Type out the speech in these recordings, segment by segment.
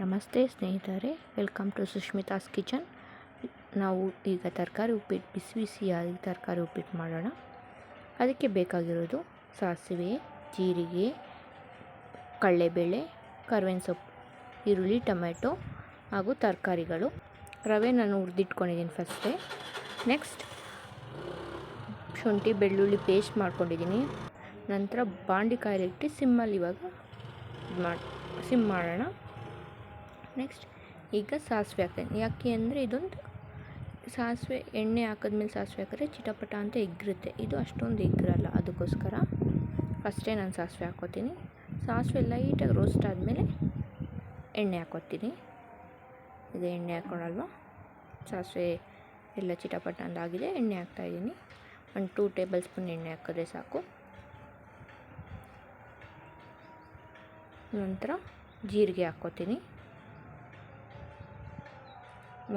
ನಮಸ್ತೆ ಸ್ನೇಹಿತರೆ, welcome to ಸುಷ್ಮಿತಾಸ್ kitchen. ನಾವು ಈಗ ತರಕಾರಿ ಉಪ್ಪಿಟ್ಟು, ಬಿಸಿ ಬಿಸಿಯಾಗಿ ತರಕಾರಿ ಉಪ್ಪಿಟ್ಟು ಮಾಡೋಣ. ಅದಕ್ಕೆ ಬೇಕಾಗಿರೋದು ಸಾಸಿವೆ, ಜೀರಿಗೆ, ಕಡಲೆಬೇಳೆ ಕರ್ವೇನ್ ಸೊಪ್ಪು, ಈರುಳ್ಳಿ ಟೊಮೆಟೊ ಹಾಗೂ ತರಕಾರಿಗಳು. ರವೆ ನಾನು ಹುರಿದಿಟ್ಕೊಂಡಿದ್ದೀನಿ ಫಸ್ಟೇ. ನೆಕ್ಸ್ಟ್, ಶುಂಠಿ, ಬೆಳ್ಳುಳ್ಳಿ ಪೇಸ್ಟ್ ಮಾಡ್ಕೊಂಡಿದ್ದೀನಿ. ನಂತರ ಬಾಂಡಿ ಕಾಯಿಲಿಟ್ಟು ಸಿಮ್ಮಲ್ಲಿ ಇವಾಗ ಮಾಡಿ ಸಿಮ್ ಮಾಡೋಣ. ನೆಕ್ಸ್ಟ್ ಈಗ ಸಾಸಿವೆ ಹಾಕ್ತೀನಿ. ಯಾಕೆ ಅಂದರೆ ಇದೊಂದು ಸಾಸಿವೆ, ಎಣ್ಣೆ ಹಾಕಿದ್ಮೇಲೆ ಸಾಸಿವೆ ಹಾಕಿದ್ರೆ ಚಿಟಪಟ ಅಂತ ಎಗ್ಗಿರುತ್ತೆ. ಇದು ಅಷ್ಟೊಂದು ಎಗ್ರಲ್ಲ ಅದಕ್ಕೋಸ್ಕರ ಫಸ್ಟೇ ನಾನು ಸಾಸಿವೆ ಹಾಕ್ಕೋತೀನಿ. ಸಾಸಿವೆ ಲೈಟಾಗಿ ರೋಸ್ಟ್ ಆದಮೇಲೆ ಎಣ್ಣೆ ಹಾಕ್ಕೋತೀನಿ. ಇದು ಎಣ್ಣೆ ಹಾಕ್ಕೊಳಲ್ವ? ಸಾಸಿವೆ ಎಲ್ಲ ಚಿಟಪಟ ಅಂದಾಗಿದೆ, ಎಣ್ಣೆ ಹಾಕ್ತಾಯಿದ್ದೀನಿ ಒಂದು ಟೂ ಟೇಬಲ್ ಸ್ಪೂನ್ ಎಣ್ಣೆ ಹಾಕಿದ್ರೆ ಸಾಕು. ನಂತರ ಜೀರಿಗೆ ಹಾಕ್ಕೋತೀನಿ.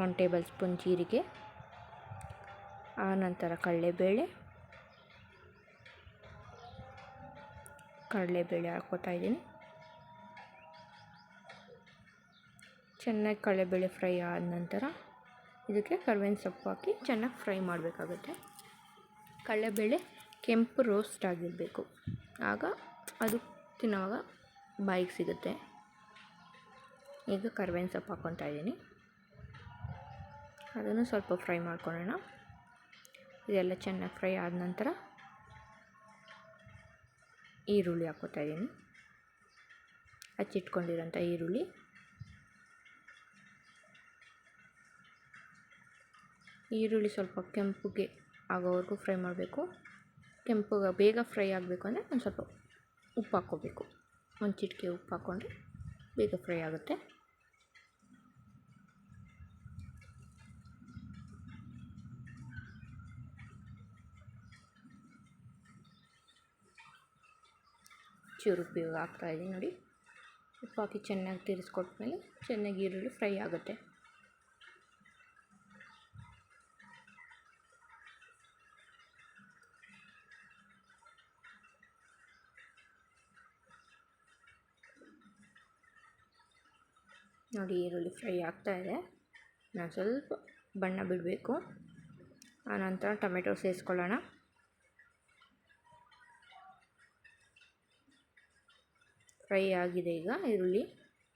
ಒನ್ ಟೇಬಲ್ ಸ್ಪೂನ್ ಜೀರಿಗೆ ಆನಂತರ ನಂತರ ಕಡಲೆಬೇಳೆ ಕಡಲೆಬೇಳೆ ಹಾಕ್ಕೋತಾ ಇದ್ದೀನಿ. ಚೆನ್ನಾಗಿ ಕಡಲೆಬೇಳೆ ಫ್ರೈ ಆದ ನಂತರ ಇದಕ್ಕೆ ಕರ್ಬೇವಿನ ಸೊಪ್ಪು ಹಾಕಿ ಚೆನ್ನಾಗಿ ಫ್ರೈ ಮಾಡಬೇಕಾಗುತ್ತೆ. ಕಡಲೆಬೇಳೆ ಕೆಂಪು ರೋಸ್ಟ್ ಆಗಿರಬೇಕು. ಆಗ ಅದು ತಿನ್ನೋವಾಗ ಬಾಯಿಗೆ ಸಿಗುತ್ತೆ. ಈಗ ಕರ್ಬೇವಿನ ಸೊಪ್ಪು ಹಾಕ್ಕೊತಾ ಇದ್ದೀನಿ. ಅದನ್ನು ಸ್ವಲ್ಪ ಫ್ರೈ ಮಾಡ್ಕೊಳ್ಳೋಣ. ಇದೆಲ್ಲ ಚೆನ್ನಾಗಿ ಫ್ರೈ ಆದ ನಂತರ ಈರುಳ್ಳಿ ಹಾಕ್ಕೋತಾ ಇದ್ದೀನಿ. ಹಚ್ಚಿಟ್ಕೊಂಡಿರೋಂಥ ಈರುಳ್ಳಿ. ಈರುಳ್ಳಿ ಸ್ವಲ್ಪ ಕೆಂಪುಗೆ ಆಗೋವರೆಗೂ ಫ್ರೈ ಮಾಡಬೇಕು. ಕೆಂಪುಗೆ ಬೇಗ ಫ್ರೈ ಆಗಬೇಕು ಅಂದರೆ ಒಂದು ಸ್ವಲ್ಪ ಉಪ್ಪು ಹಾಕ್ಕೋಬೇಕು. ಒಂದು ಚಿಟಿಕೆ ಉಪ್ಪು ಹಾಕ್ಕೊಂಡ್ರೆ ಬೇಗ ಫ್ರೈ ಆಗುತ್ತೆ. ಚೂರು ಉಪಯೋಗ ಆಗ್ತಾಯಿದೆ ನೋಡಿ. ಉಪ್ಪು ಹಾಕಿ ಚೆನ್ನಾಗಿ ತಿರ್ಸ್ಕೊಟ್ಮೇಲೆ ಚೆನ್ನಾಗಿ ಈರುಳ್ಳಿ ಫ್ರೈ ಆಗುತ್ತೆ. ನೋಡಿ ಈರುಳ್ಳಿ ಫ್ರೈ ಆಗ್ತಾಯಿದೆ ನಾನು ಸ್ವಲ್ಪ ಬಣ್ಣ ಬಿಡಬೇಕು. ಆನಂತರ ಟೊಮೆಟೊ ಸೇರಿಸ್ಕೊಳ್ಳೋಣ. ಫ್ರೈ ಆಗಿದೆ ಈಗ. ಈರುಳ್ಳಿ,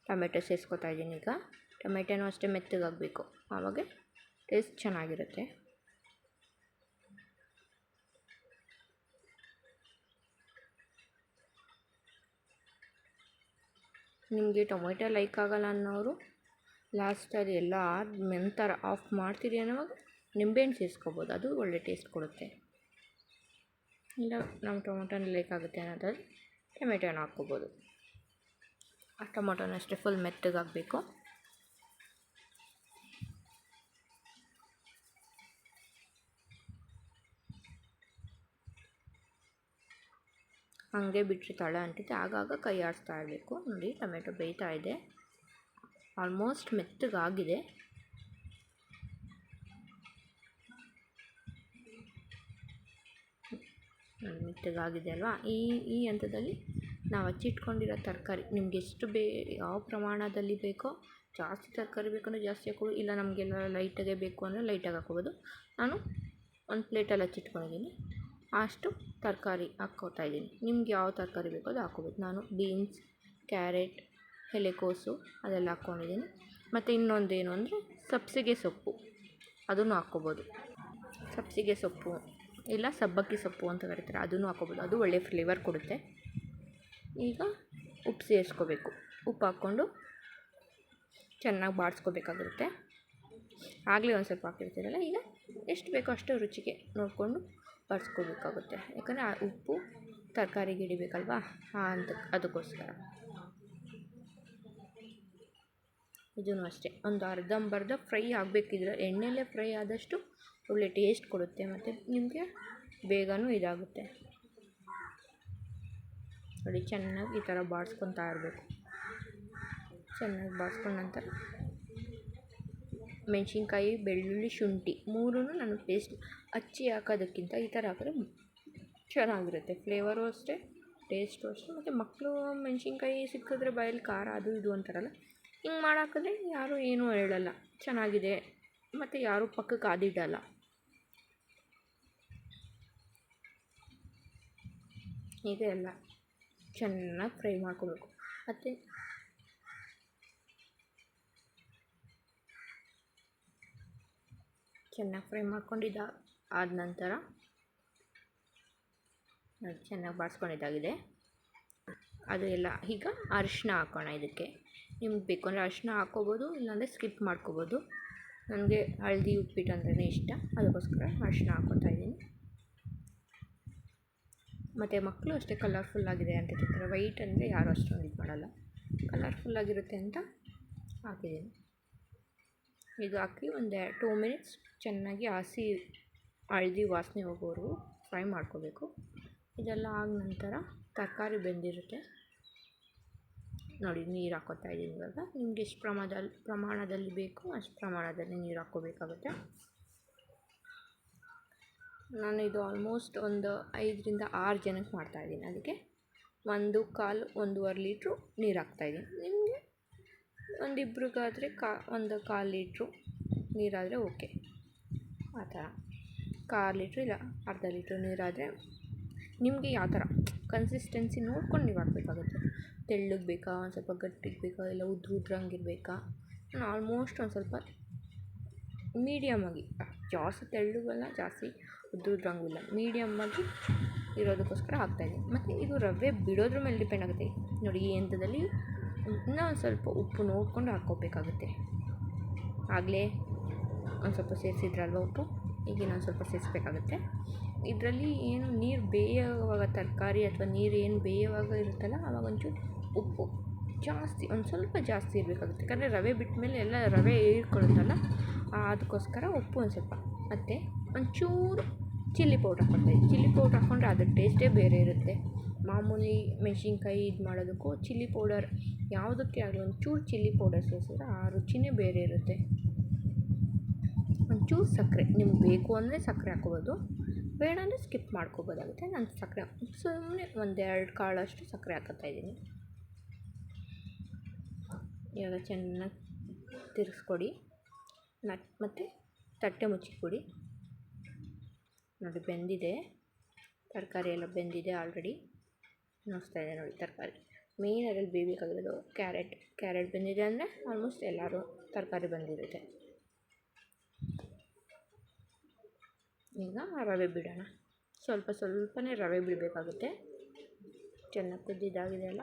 ಟೊಮೆಟೊ ಸೇರಿಸ್ಕೊತಾ ಇದ್ದೀನಿ ಈಗ. ಟೊಮೆಟೊನೂ ಅಷ್ಟೇ ಮೆತ್ತಗಾಗಬೇಕು. ಆವಾಗ ಟೇಸ್ಟ್ ಚೆನ್ನಾಗಿರುತ್ತೆ. ನಿಮಗೆ ಟೊಮೆಟೊ ಲೈಕ್ ಆಗಲ್ಲ ಅನ್ನೋರು ಲಾಸ್ಟಲ್ಲಿ ಎಲ್ಲ ಆದ ಮೆಂತರ ಆಫ್ ಮಾಡ್ತೀರಿ ಅನ್ನೋವಾಗ ನಿಂಬೆಹಣ್ಣು ಸೇರಿಸ್ಕೋಬೋದು ಅದು ಒಳ್ಳೆ ಟೇಸ್ಟ್ ಕೊಡುತ್ತೆ. ಇಲ್ಲ ನಮ್ಮ ಟೊಮೆಟೊನ ಲೈಕ್ ಆಗುತ್ತೆ ಅನ್ನೋದಾದ್ರೆ ಟೊಮೆಟೊನ ಹಾಕ್ಕೋಬೋದು. ಟೊಮೊಟೊನ ಅಷ್ಟೇ ಫುಲ್ ಮೆತ್ತಗಾಗಬೇಕು ಹಾಗೆ ಬಿಟ್ಟರೆ ತಳ ಅಂಟಿದೆ ಆಗಾಗ ಕೈ ಆಡಿಸ್ತಾ ಇರಬೇಕು. ನೋಡಿ, ಟೊಮೆಟೊ ಬೇಯ್ತಾ ಇದೆ. ಆಲ್ಮೋಸ್ಟ್ ಮೆತ್ತಗಾಗಿದೆ. ಮೆತ್ತಗಾಗಿದೆ ಅಲ್ವಾ? ಈ ಈ ಹಂತದಲ್ಲಿ ನಾವು ಹಚ್ಚಿಟ್ಕೊಂಡಿರೋ ತರಕಾರಿ, ನಿಮ್ಗೆ ಎಷ್ಟು ಬೇ, ಯಾವ ಪ್ರಮಾಣದಲ್ಲಿ ಬೇಕೋ ಜಾಸ್ತಿ ತರಕಾರಿ ಬೇಕಂದರೆ ಜಾಸ್ತಿ ಹಾಕ್ಬೋದು ಇಲ್ಲ ನಮಗೆಲ್ಲ ಲೈಟಾಗೆ ಬೇಕು ಅಂದರೆ ಲೈಟಾಗಿ ಹಾಕ್ಕೊಬೋದು. ನಾನು ಒಂದು ಪ್ಲೇಟಲ್ಲಿ ಹಚ್ಚಿಟ್ಕೊಂಡಿದ್ದೀನಿ. ಅಷ್ಟು ತರಕಾರಿ ಹಾಕ್ಕೋತಾ ಇದ್ದೀನಿ. ನಿಮ್ಗೆ ಯಾವ ತರಕಾರಿ ಬೇಕೋ ಅದು ಹಾಕ್ಕೋಬೋದು. ನಾನು ಬೀನ್ಸ್ ಕ್ಯಾರೆಟ್ ಎಲೆಕೋಸು ಅದೆಲ್ಲ ಹಾಕ್ಕೊಂಡಿದ್ದೀನಿ. ಮತ್ತು ಏನು ಅಂದರೆ ಸಬ್ಸಿಗೆ ಸೊಪ್ಪು, ಅದನ್ನು ಹಾಕ್ಕೋಬೋದು. ಸಬ್ಸಿಗೆ ಸೊಪ್ಪು, ಇಲ್ಲ ಸಬ್ಬಕ್ಕಿ ಸೊಪ್ಪು ಅಂತ ಕರೀತಾರೆ, ಅದನ್ನು ಹಾಕ್ಕೋಬೋದು. ಅದು ಒಳ್ಳೆಯ ಫ್ಲೇವರ್ ಕೊಡುತ್ತೆ. ಈಗ ಉಪ್ಪು ಸೇರಿಸ್ಕೋಬೇಕು. ಉಪ್ಪು ಹಾಕ್ಕೊಂಡು ಚೆನ್ನಾಗಿ ಬಾಡಿಸ್ಕೋಬೇಕಾಗಿರುತ್ತೆ ಆಗಲೇ ಒಂದು ಸ್ವಲ್ಪ ಹಾಕಿರ್ತೀರಲ್ಲ, ಈಗ ಎಷ್ಟು ಬೇಕೋ ಅಷ್ಟು ರುಚಿಗೆ ನೋಡಿಕೊಂಡು ಬಾಡಿಸ್ಕೋಬೇಕಾಗುತ್ತೆ ಯಾಕಂದರೆ ಆ ಉಪ್ಪು ತರಕಾರಿಗೆ ಹಿಡಿಬೇಕಲ್ವಾ? ಹಾಂ ಅಂತ ಅದಕ್ಕೋಸ್ಕರ. ಇದೂ ಅಷ್ಟೇ. ಒಂದು ಅರ್ಧಂಬರ್ಧ ಫ್ರೈ ಆಗಬೇಕಿದ್ರೆ ಎಣ್ಣೆಲೇ ಫ್ರೈ ಆದಷ್ಟು ಒಳ್ಳೆ ಟೇಸ್ಟ್ ಕೊಡುತ್ತೆ, ಮತ್ತು ನಿಮಗೆ ಬೇಗನೂ ಇದಾಗುತ್ತೆ. ನೋಡಿ, ಚೆನ್ನಾಗಿ ಈ ಥರ ಬಾಡಿಸ್ಕೊತಾ ಇರಬೇಕು. ಚೆನ್ನಾಗಿ ಬಾಡಿಸ್ಕೊಂಡ ನಂತರ ಮೆಣಸಿನ್ಕಾಯಿ, ಬೆಳ್ಳುಳ್ಳಿ, ಶುಂಠಿ ಮೂರೂ ನಾನು ಪೇಸ್ಟ್ ಹಚ್ಚಿ ಹಾಕೋದಕ್ಕಿಂತ ಈ ಥರ ಹಾಕಿದ್ರೆ ಚೆನ್ನಾಗಿರುತ್ತೆ. ಫ್ಲೇವರು ಅಷ್ಟೇ ಟೇಸ್ಟು ಅಷ್ಟೇ, ಮತ್ತು ಮಕ್ಕಳು ಮೆಣಸಿನ್ಕಾಯಿ ಸಿಕ್ಕಿದ್ರೆ ಬಾಯಲ್ಲಿ ಖಾರ ಅದು ಇದು ಅಂತಾರಲ್ಲ, ಹಿಂಗೆ ಮಾಡಾಕಿದ್ರೆ ಯಾರೂ ಏನೂ ಹೇಳಲ್ಲ. ಚೆನ್ನಾಗಿದೆ, ಮತ್ತು ಯಾರೂ ಪಕ್ಕಕ್ಕೆ ಕಾದಿಡಲ್ಲ ಇದೆ ಎಲ್ಲ. ಚೆನ್ನಾಗಿ ಫ್ರೈ ಮಾಡ್ಕೋಬೇಕು. ಮತ್ತು ಚೆನ್ನಾಗಿ ಫ್ರೈ ಮಾಡ್ಕೊಂಡಿದ್ದ ಆದ ನಂತರ ಚೆನ್ನಾಗಿ ಬಾಡಿಸ್ಕೊಂಡಿದ್ದಾಗಿದೆ ಅದು ಎಲ್ಲ ಈಗ ಅರಿಶಿನ ಹಾಕೋಣ ಇದಕ್ಕೆ. ನಿಮ್ಗೆ ಬೇಕು ಅಂದರೆ ಅರಿಶಿನ ಹಾಕ್ಕೋಬೋದು ಇಲ್ಲಾಂದರೆ ಸ್ಕಿಪ್ ಮಾಡ್ಕೋಬೋದು. ನನಗೆ ಹಳದಿ ಉಪ್ಪಿಟ್ಟು ಅಂದ್ರೇ ಇಷ್ಟ. ಅದಕ್ಕೋಸ್ಕರ ಅರಿಶಿನ ಹಾಕ್ಕೊತಾ ಇದ್ದೀನಿ. ಮತ್ತು ಮಕ್ಕಳು ಅಷ್ಟೇ ಕಲರ್ಫುಲ್ಲಾಗಿದೆ ಅಂತ ತಿಂತಾರೆ ವೈಟ್ ಅಂದರೆ ಯಾರೂ ಅಷ್ಟೊಂದು ಇದು ಮಾಡಲ್ಲ. ಕಲರ್ಫುಲ್ಲಾಗಿರುತ್ತೆ ಅಂತ ಹಾಕಿದ್ದೀನಿ. ಇದು ಹಾಕಿ ಒಂದು ಟೂ ಮಿನಿಟ್ಸ್ ಚೆನ್ನಾಗಿ ಹಸಿ, ಹಳದಿ ವಾಸನೆ ಹೋಗೋರು ಫ್ರೈ ಮಾಡ್ಕೋಬೇಕು. ಇದೆಲ್ಲ ಆದ ನಂತರ ತರಕಾರಿ ಬೆಂದಿರುತ್ತೆ. ನೋಡಿ, ನೀರು ಹಾಕೋತಾ ಇದ್ದೀನಿ ಇವಾಗ. ನಿಮ್ಗೆ ಎಷ್ಟು ಪ್ರಮಾಣದಲ್ಲಿ ಪ್ರಮಾಣದಲ್ಲಿ ಬೇಕು ಅಷ್ಟು ಪ್ರಮಾಣದಲ್ಲಿ ನೀರು ಹಾಕ್ಕೋಬೇಕಾಗುತ್ತೆ. ನಾನು ಇದು ಆಲ್ಮೋಸ್ಟ್ ಒಂದು ಐದರಿಂದ ಆರು ಜನಕ್ಕೆ ಮಾಡ್ತಾಯಿದ್ದೀನಿ ಅದಕ್ಕೆ ಒಂದು ಕಾಲು ಒಂದೂವರೆ ಲೀಟ್ರು ನೀರು ಹಾಕ್ತಾಯಿದ್ದೀನಿ ನಿಮಗೆ ಒಂದಿಬ್ರಿಗಾದರೆ ಕಾ, ಒಂದು ಕಾಲು ಲೀಟ್ರು ನೀರಾದರೆ ಓಕೆ. ಆ ಥರ. ಕಾಲು ಲೀಟ್ರು ಇಲ್ಲ, ಅರ್ಧ ಲೀಟ್ರು ನೀರಾದರೆ ನಿಮಗೆ ಯಾವ ಥರ? ಕನ್ಸಿಸ್ಟೆನ್ಸಿ ನೋಡ್ಕೊಂಡು ನೀವು ಹಾಕ್ಬೇಕಾಗುತ್ತೆ. ತೆಳ್ಳಗೆ ಬೇಕಾ, ಒಂದು ಸ್ವಲ್ಪ ಗಟ್ಟಿಗೆ ಬೇಕಾ, ಇಲ್ಲ ಉದ್ರ ಉದ್ರಂಗಿರ್ಬೇಕಾ ನಾನು ಆಲ್ಮೋಸ್ಟ್ ಒಂದು ಸ್ವಲ್ಪ ಮೀಡಿಯಮಾಗಿ ಜಾಸ್ತಿ ತೆಳ್ಳಗಲ್ಲ, ಜಾಸ್ತಿ ಉದ್ರ ಉದ್ರಂಗೂ ಇಲ್ಲ ಮೀಡಿಯಮ್ಮಾಗಿ ಇರೋದಕ್ಕೋಸ್ಕರ ಹಾಕ್ತಾಯಿದ್ದೀನಿ ಮತ್ತು ಇದು ರವೆ ಬಿಡೋದ್ರ ಮೇಲೆ ಡಿಪೆಂಡ್ ಆಗುತ್ತೆ. ನೋಡಿ ಈ ಹಂತದಲ್ಲಿ ಇನ್ನೂ ಒಂದು ಸ್ವಲ್ಪ ಉಪ್ಪು ನೋಡಿಕೊಂಡು ಹಾಕ್ಕೋಬೇಕಾಗುತ್ತೆ. ಆಗಲೇ ಒಂದು ಸ್ವಲ್ಪ ಸೇರಿಸಿದ್ರಲ್ವ ಉಪ್ಪು? ಈಗ ಇನ್ನೊಂದು ಸ್ವಲ್ಪ ಸೇರಿಸ್ಬೇಕಾಗುತ್ತೆ. ಇದರಲ್ಲಿ ಏನು ನೀರು ಬೇಯುವಾಗ ತರಕಾರಿ ಅಥವಾ ನೀರು ಏನು ಬೇಯುವಾಗ ಇರುತ್ತಲ್ಲ ಆವಾಗ ಒಂಚೂರು ಉಪ್ಪು ಜಾಸ್ತಿ, ಒಂದು ಸ್ವಲ್ಪ ಜಾಸ್ತಿ ಇರಬೇಕಾಗುತ್ತೆ. ಯಾಕಂದರೆ ರವೆ ಬಿಟ್ಟ ಮೇಲೆ ಎಲ್ಲ ರವೆ ಹೀರ್ಕೊಳ್ಳುತ್ತಲ್ಲ ಅದಕ್ಕೋಸ್ಕರ ಉಪ್ಪು ಒಂದು ಸ್ವಲ್ಪ. ಮತ್ತು ಒಂಚೂರು ಚಿಲ್ಲಿ ಪೌಡ್ರ್ ಹಾಕ್ಕೊಳ್ತಾಯಿದ್ದೀನಿ ಚಿಲ್ಲಿ ಪೌಡ್ರ್ ಹಾಕ್ಕೊಂಡ್ರೆ ಅದ್ರ ಟೇಸ್ಟೇ ಬೇರೆ ಇರುತ್ತೆ. ಮಾಮೂಲಿ ಮೆಣ್ಸಿನ್ಕಾಯಿ ಇದು ಮಾಡೋದಕ್ಕೂ ಚಿಲ್ಲಿ ಪೌಡರ್ ಯಾವುದಕ್ಕೆ ಆಗಲಿ ಒಂಚೂರು ಚಿಲ್ಲಿ ಪೌಡರ್ ಸೇರಿಸಿದ್ರೆ ಆ ರುಚಿನೇ ಬೇರೆ ಇರುತ್ತೆ. ಒಂಚೂರು ಸಕ್ಕರೆ, ನಿಮ್ಗೆ ಬೇಕು ಅಂದರೆ ಸಕ್ಕರೆ ಹಾಕ್ಕೋಬೋದು. ಬೇಡ ಅಂದರೆ ಸ್ಕಿಪ್ ಮಾಡ್ಕೋಬೋದಾಗುತ್ತೆ. ನಾನು ಸಕ್ಕರೆ ಸುಮ್ಮನೆ ಒಂದೆರಡು ಕಾಳಷ್ಟು ಸಕ್ಕರೆ ಹಾಕೋತಾ ಇದ್ದೀನಿ. ಇವಾಗ ಚೆನ್ನಾಗಿ ತಿರ್ಗಿಸ್ಕೊಡಿ ನಟ್ ಮತ್ತು ತಟ್ಟೆ ಮುಚ್ಚಿಕೊಡಿ ನೋಡಿ, ಬೆಂದಿದೆ. ತರಕಾರಿ ಎಲ್ಲ ಬೆಂದಿದೆ ಆಲ್ರೆಡಿ ನೋಡ್ತಾ ಇದೆ ನೋಡಿ ತರಕಾರಿ. ಮೇಯ್ನ್ ಅದರಲ್ಲಿ ಬೇಯಬೇಕಾಗಿರೋದು ಕ್ಯಾರೆಟ್ ಕ್ಯಾರೆಟ್ ಬೆಂದಿದೆ ಅಂದರೆ ಆಲ್ಮೋಸ್ಟ್ ಎಲ್ಲರೂ ತರಕಾರಿ ಬಂದಿರುತ್ತೆ. ಈಗ ರವೆ ಬಿಡೋಣ. ಸ್ವಲ್ಪ ಸ್ವಲ್ಪನೇ ರವೆ ಬಿಡಬೇಕಾಗುತ್ತೆ. ಚೆನ್ನಾಗಿ ಕುದ್ದಿದ್ದಾಗಿದೆ ಅಲ್ಲ.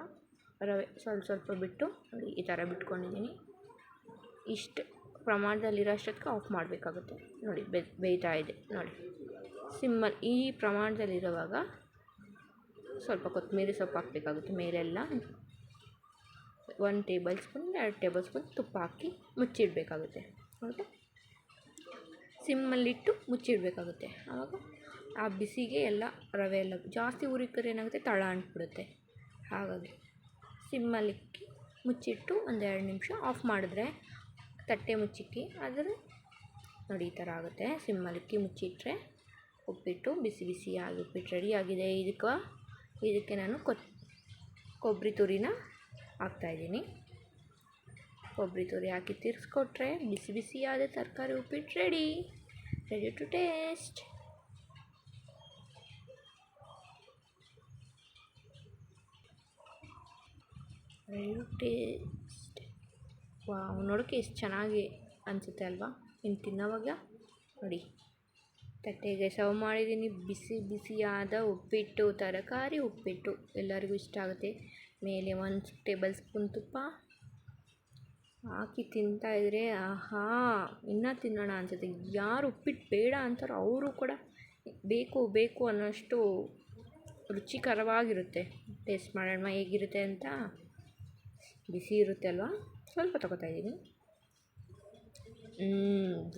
ರವೆ ಸ್ವಲ್ಪ ಸ್ವಲ್ಪ ಬಿಟ್ಟು ನೋಡಿ ಈ ಥರ ಬಿಟ್ಕೊಂಡಿದ್ದೀನಿ. ಇಷ್ಟು ಪ್ರಮಾಣದಲ್ಲಿರೋ ಅಷ್ಟೊತ್ತಿಗೆ ಆಫ್ ಮಾಡಬೇಕಾಗುತ್ತೆ. ನೋಡಿ, ಬೆ, ಬೇಯ್ತಾ ಇದೆ. ನೋಡಿ. ಸಿಮ್ಮಲ್ಲಿ ಈ ಪ್ರಮಾಣದಲ್ಲಿರುವಾಗ ಸ್ವಲ್ಪ ಕೊತ್ತಂಬರಿ ಸೊಪ್ಪು ಹಾಕಬೇಕಾಗುತ್ತೆ ಮೇಲೆಲ್ಲ. ಒನ್ ಟೇಬಲ್ ಸ್ಪೂನ್ ಎರಡು ಟೇಬಲ್ ಸ್ಪೂನ್ ತುಪ್ಪ ಹಾಕಿ ಮುಚ್ಚಿಡಬೇಕಾಗುತ್ತೆ. ಹೌದಾ? ಸಿಮ್ಮಲ್ಲಿಟ್ಟು ಮುಚ್ಚಿಡಬೇಕಾಗುತ್ತೆ. ಆವಾಗ ಆ ಬಿಸಿಗೆ ಎಲ್ಲ ರವೆ ಎಲ್ಲ ಜಾಸ್ತಿ ಉರಿಕರೆ ಏನಾಗುತ್ತೆ? ತಳ ಅಂಟ್ಬಿಡುತ್ತೆ. ಹಾಗಾಗಿ ಸಿಮ್ಮಲ್ಲಿಕ್ಕಿ ಮುಚ್ಚಿಟ್ಟು ಒಂದೆರಡು ನಿಮಿಷ ಆಫ್ ಮಾಡಿದ್ರೆ ತಟ್ಟೆ ಮುಚ್ಚಿಕ್ಕಿ ಆದರೆ ನೋಡಿ ಈ ಥರ ಆಗುತ್ತೆ. ಸಿಮ್ಮಲ್ಲಿಕ್ಕಿ ಮುಚ್ಚಿಟ್ರೆ ಉಪ್ಪಿಟ್ಟು ಬಿಸಿ ಬಿಸಿಯಾಗಿ ಉಪ್ಪಿಟ್ಟು ರೆಡಿ ಆಗಿದೆ ಇದಕ್ಕೆ ಇದಕ್ಕೆ ನಾನು ಕೊಬ್ಬರಿ ತುರಿನ ಹಾಕ್ತಾಯಿದ್ದೀನಿ ಕೊಬ್ಬರಿ ತುರಿ ಹಾಕಿ ತಿರ್ಸ್ಕೊಟ್ರೆ ಬಿಸಿ ಬಿಸಿಯಾದ ತರಕಾರಿ ಉಪ್ಪಿಟ್ಟು ready. Ready to taste ready taste ವಾ ನೋಡೋಕ್ಕೆ ಎಷ್ಟು ಚೆನ್ನಾಗಿ ಅನಿಸುತ್ತೆ ಅಲ್ವಾ? ಇನ್ನು ತಿನ್ನೋವಾಗ ನೋಡಿ. ತಟ್ಟೆಗೆ ಸರ್ವ್ ಮಾಡಿದ್ದೀನಿ. ಬಿಸಿ ಬಿಸಿಯಾದ ಉಪ್ಪಿಟ್ಟು, ತರಕಾರಿ ಉಪ್ಪಿಟ್ಟು ಎಲ್ಲರಿಗೂ ಇಷ್ಟ ಆಗುತ್ತೆ. ಮೇಲೆ ಒಂದು ಟೇಬಲ್ ಸ್ಪೂನ್ ತುಪ್ಪ ಹಾಕಿ ತಿಂತಾಯಿದ್ರೆ ಆಹಾ, ಇನ್ನೂ ತಿನ್ನೋಣ ಅನ್ಸುತ್ತೆ. ಯಾರು ಉಪ್ಪಿಟ್ಟು ಬೇಡ ಅಂತಾರೋ ಅವರು ಕೂಡ ಬೇಕು ಬೇಕು ಅನ್ನೋಷ್ಟು ರುಚಿಕರವಾಗಿರುತ್ತೆ. ಟೇಸ್ಟ್ ಮಾಡೋಣ ಹೇಗಿರುತ್ತೆ ಅಂತ. ಬಿಸಿ ಇರುತ್ತೆ ಅಲ್ವಾ? ಸ್ವಲ್ಪ ತಗೋತಾ ಇದ್ದೀನಿ.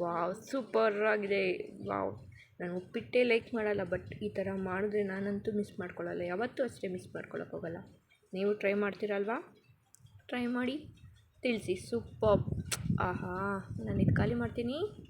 ವಾವ್ ಸೂಪರ್ ಆಗಿದೆ ವಾವ್. ನಾನು ಉಪ್ಪಿಟ್ಟೇ ಲೈಕ್ ಮಾಡಲ್ಲ, ಬಟ್ ಈ ಥರ ಮಾಡಿದ್ರೆ ನಾನಂತೂ ಮಿಸ್ ಮಾಡ್ಕೊಳ್ಳಲ್ಲ. ಯಾವತ್ತೂ ಅಷ್ಟೇ ಮಿಸ್ ಮಾಡ್ಕೊಳ್ಳೋಕ್ಕೋಗಲ್ಲ ನೀವು ಟ್ರೈ ಮಾಡ್ತೀರಲ್ವಾ? ಟ್ರೈ ಮಾಡಿ. ತಿಳಿಸಿ. ಸೂಪರ್. ಆಹಾ ನಾನು ಇದು ಖಾಲಿ ಮಾಡ್ತೀನಿ.